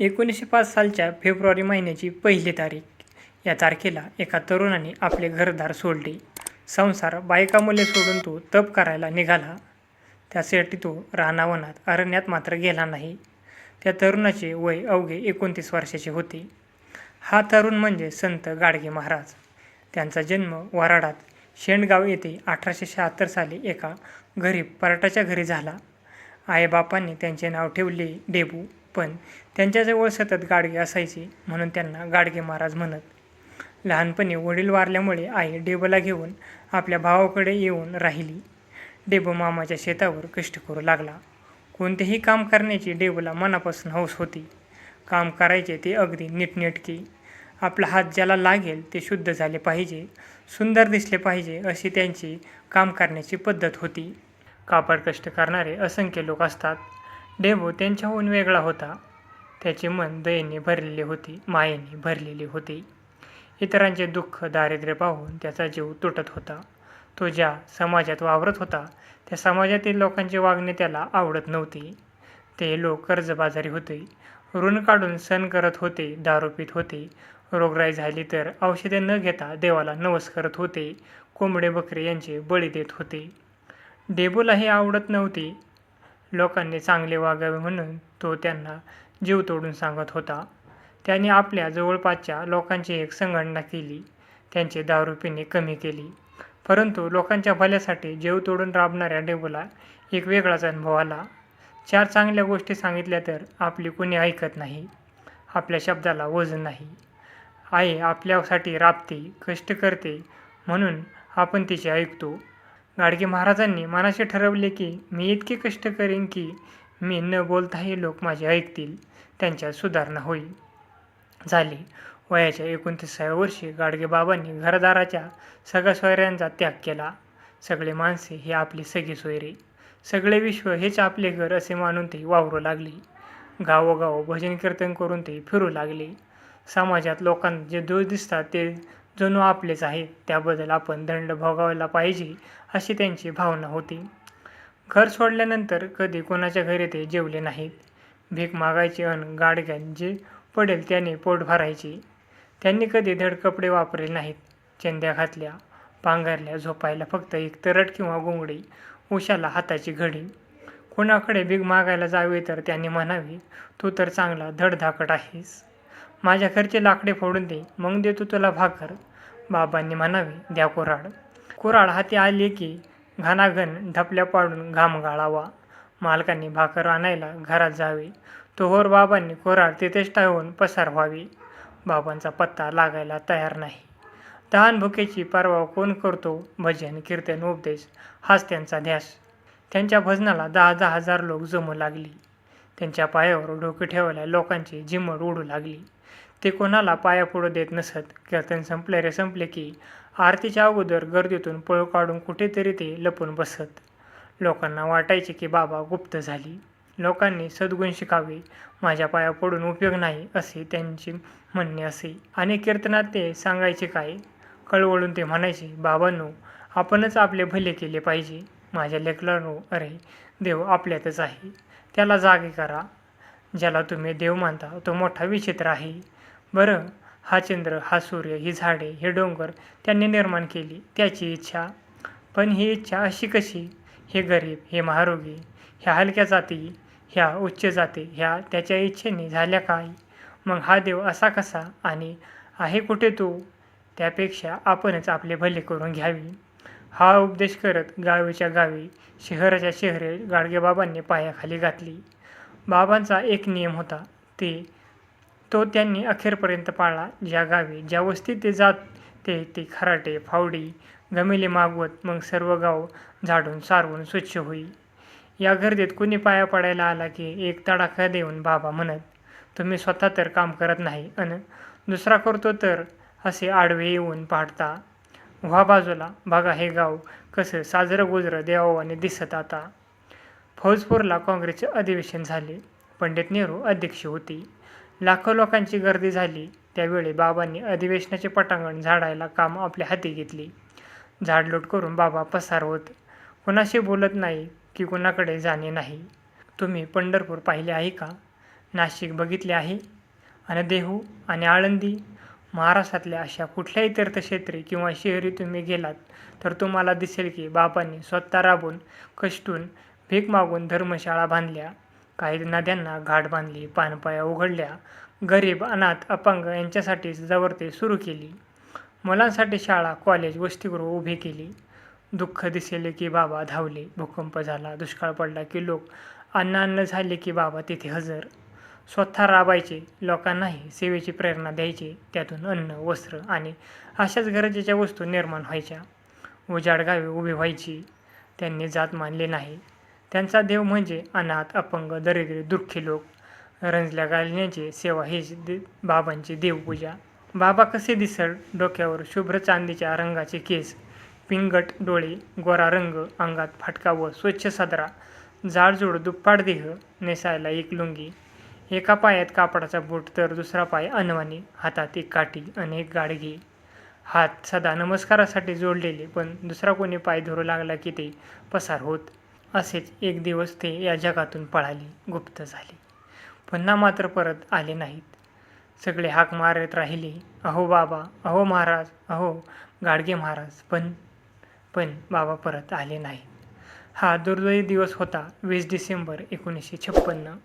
एकोणीसशे पाच सालच्या फेब्रुवारी महिन्याची पहिली तारीख. या तारखेला एका तरुणाने आपले घरदार सोडले. संसार बायकामुले सोडून तो तप करायला निघाला. त्यासाठी तो रानावनात अरण्यात मात्र गेला नाही. त्या तरुणाचे वय अवघे एकोणतीस वर्षाचे होते. हा तरुण म्हणजे संत गाडगे महाराज. त्यांचा जन्म वराडात शेंडगाव येथे अठराशे शहात्तर साली एका गरीब पराटाच्या घरी झाला. आईबापांनी त्यांचे नाव ठेवले डेबू. पण त्यांच्याजवळ सतत गाडगे असायची म्हणून त्यांना गाडगे महाराज म्हणत. लहानपणी वडील वारल्यामुळे आई डेबूला घेऊन आपल्या भावाकडे येऊन राहिली. डेबो मामाच्या शेतावर कष्ट करू लागला. कोणतेही काम करण्याची डेबला मनापासून हौस होती. काम करायचे ते अगदी नीटनेटके. आपला हात ज्याला लागेल ते शुद्ध झाले पाहिजे सुंदर दिसले पाहिजे अशी त्यांची काम करण्याची पद्धत होती. कापड कष्ट करणारे असंख्य लोक असतात. डेबू त्यांच्याहून वेगळा होता. त्याचे मन दयेने भरलेले होते मायेने भरलेले होते. इतरांचे दुःख दारिद्र्य पाहून त्याचा जीव तुटत होता. तो ज्या समाजात वावरत होता त्या समाजातील लोकांचे वागणे त्याला आवडत नव्हते. ते लोक कर्जबाजारी होते. ऋण काढून सण करत होते दारूपीत होते. रोगराई झाली तर औषधे न घेता देवाला नवस करत होते. कोंबडे बकरे यांचे बळी देत होते. डेबूला हे आवडत नव्हते. लोकांनी चांगले वागावे म्हणून तो त्यांना जीव तोडून सांगत होता. त्याने आपल्या जवळपासच्या लोकांची एक संघटना केली. त्यांचे दारू पिणे कमी केली. परंतु लोकांच्या भल्यासाठी जीव तोडून राबणाऱ्या डेबूला एक वेगळाच अनुभव आला. चार चांगल्या गोष्टी सांगितल्या तर आपली कुणी ऐकत नाही. आपल्या शब्दाला वजन नाही. आई आपल्यासाठी राबते कष्ट करते म्हणून आपण तिचे ऐकतो. गाडगे महाराजांनी मनाशी ठरवले की मी इतके कष्ट करेन की मी न बोलताही लोक माझे ऐकतील. त्यांच्यात सुधारणा होईल. झाली. वयाच्या एकोणतीसाव्या वर्षी गाडगेबाबांनी घरदाराच्या सगळ्या सोयऱ्यांचा त्याग केला. सगळे माणसे हे आपली सगळी सोयरे. सगळे विश्व हेच आपले घर असे मानून ते वावरू लागले. गावोगाव भजन कीर्तन करून ते फिरू लागले. समाजात लोकांना जे दोष दिसतात ते जणू आपलेच आहेत त्याबद्दल आपण दंड भोगावला पाहिजे अशी त्यांची भावना होती. घर सोडल्यानंतर कधी कोणाच्या घरी ते जेवले नाहीत. भीक मागायचे अन गाडग्यात जे पडेल त्याने पोट भरायचे. त्यांनी कधी धड कपडे वापरले नाहीत. चंद्या घातल्या पांघरल्या झोपायला फक्त एक तरट किंवा गोंगडी उशाला हाताची घडी. कोणाकडे भीक मागायला जावे तर त्यांनी म्हणावे तू तर चांगला धडधाकट आहेस. माझ्या घरचे लाकडे फोडून दे मग देतो तुला भाकर. बाबांनी म्हणावे द्या कोराड कोराड हाती आली की घानाघन ढपल्या पाडून घाम गाळावा. मालकांनी भाकर आणायला घरात जावे. तोहोर बाबांनी कोराड तिथेच टाळून पसार व्हावी. बाबांचा पत्ता लागायला तयार नाही. तहान भुकेची पर्वा कोण करतो? भजन कीर्तन उपदेश हाच त्यांचा ध्यास. त्यांच्या भजनाला दहा दहा हजार लोक जमू लागली. त्यांच्या पायावर डोके ठेवायला लोकांची जिम्मड उडू लागली. ते कोणाला पाया पुढं देत नसत. कीर्तन संपले रे संपले की आरतीच्या अगोदर गर्दीतून पळ काढून कुठेतरी ते लपून बसत. लोकांना वाटायचे की बाबा गुप्त झाली. लोकांनी सद्गुण शिकावे. माझ्या पाया पडून उपयोग नाही असे त्यांचे म्हणणे असे. आणि कीर्तनात ते सांगायचे काय? कळवळून ते म्हणायचे बाबांनो आपणच आपले भले केले पाहिजे. माझ्या लेकरांनो हो, अरे देव आपल्यातच आहे. त्याला जागे करा. ज्याला तुम्ही देव मानता तो मोठा विचित्र आहे. बरं हा चंद्र हा सूर्य ही झाडे हे डोंगर त्यांनी निर्माण केली त्याची इच्छा. पण ही इच्छा अशी कशी? हे गरीब हे महारोगी ह्या हलक्या जाती ह्या उच्च जाती ह्या त्याच्या इच्छेने झाल्या काय? मग हा देव असा कसा आणि आहे कुठे तो? त्यापेक्षा आपणच आपले भले करून घ्यावी. हा उपदेश करत गावीच्या गावी शहराच्या शहरे गाडगेबाबांनी पायाखाली घातली. बाबांचा एक नियम होता ते तो त्यांनी अखेरपर्यंत पाळला. ज्या गावी ज्या वस्तीत ते जात ते ते खराटे फावडी गमिले मागवत मग सर्व गाव झाडून सारवून स्वच्छ होई. या गर्दीत कुणी पाया पडायला आला की एक तडाखा देऊन बाबा म्हणत तुम्ही स्वतः तर काम करत नाही अन दुसरा करतो तर? असे आडवे येऊन पाहता व्हा बाजूला बघा हे गाव कसं साजरं गुजरं देवावाने दिसत आता. फौजपूरला काँग्रेसचे अधिवेशन झाले. पंडित नेहरू अध्यक्ष होते. लाखो लोकांची गर्दी झाली. त्यावेळी बाबांनी अधिवेशनाचे पटांगण झाडायला काम आपल्या हाती घेतली. झाडलोट करून बाबा पसार होत कुणाशी बोलत नाही की कुणाकडे जाणे नाही? तुम्ही पंढरपूर पाहिले आहे का? नाशिक बघितले आहे? आणि देहू आणि आळंदी महाराष्ट्रातल्या अशा कुठल्याही तीर्थक्षेत्री किंवा शहरी तुम्ही गेलात तर तुम्हाला दिसेल की बाबांनी स्वतः राबून कष्टून भीक मागून धर्मशाळा बांधल्या. काही नद्यांना घाट बांधली पानपाया उघडल्या. गरीब अनाथ अपंग यांच्यासाठी जवळते सुरू केली. मुलांसाठी शाळा कॉलेज वसतिगृह उभी केली. दुःख दिसेले की बाबा धावले भूकंप झाला दुष्काळ पडला की लोक अन्न अन्न झाले की बाबा तिथे हजर. स्वतः राबायचे लोकांनाही सेवेची प्रेरणा द्यायची त्यातून अन्न वस्त्र आणि अशाच गरजेच्या वस्तू निर्माण व्हायच्या. उजाड गावे उभी व्हायची. त्यांनी जात मानले नाही. त्यांचा देव म्हणजे अनाथ अपंग दरिद्री दुःखी लोक. रंजल्या घालण्याची सेवा हीच दे बाबांची देवपूजा. बाबा कसे दिसळ डोक्यावर शुभ्र चांदीच्या रंगाचे केस. पिंगट डोळे गोरा रंग अंगात फाटका व स्वच्छ सदरा. जाडजूड दुप्पाड देह नेसायला एक लुंगी. एका पायात कापडाचा बूट तर दुसरा पाय अनवाणी. हातात एक काठी आणि एक गाडगी. हात सदा नमस्कारासाठी जोडलेले पण दुसरा कोणी पाय धरू लागला की ते पसार होत. असेच एक दिवस ते या जगातून पळाली गुप्त झाली. पुन्हा मात्र परत आले नाहीत. सगळे हाक मारत राहिले. अहो बाबा अहो महाराज अहो गाडगे महाराज पण पण बाबा परत आले नाहीत. हा दुर्दैवी दिवस होता वीस डिसेंबर एकोणीसशे छप्पन्न.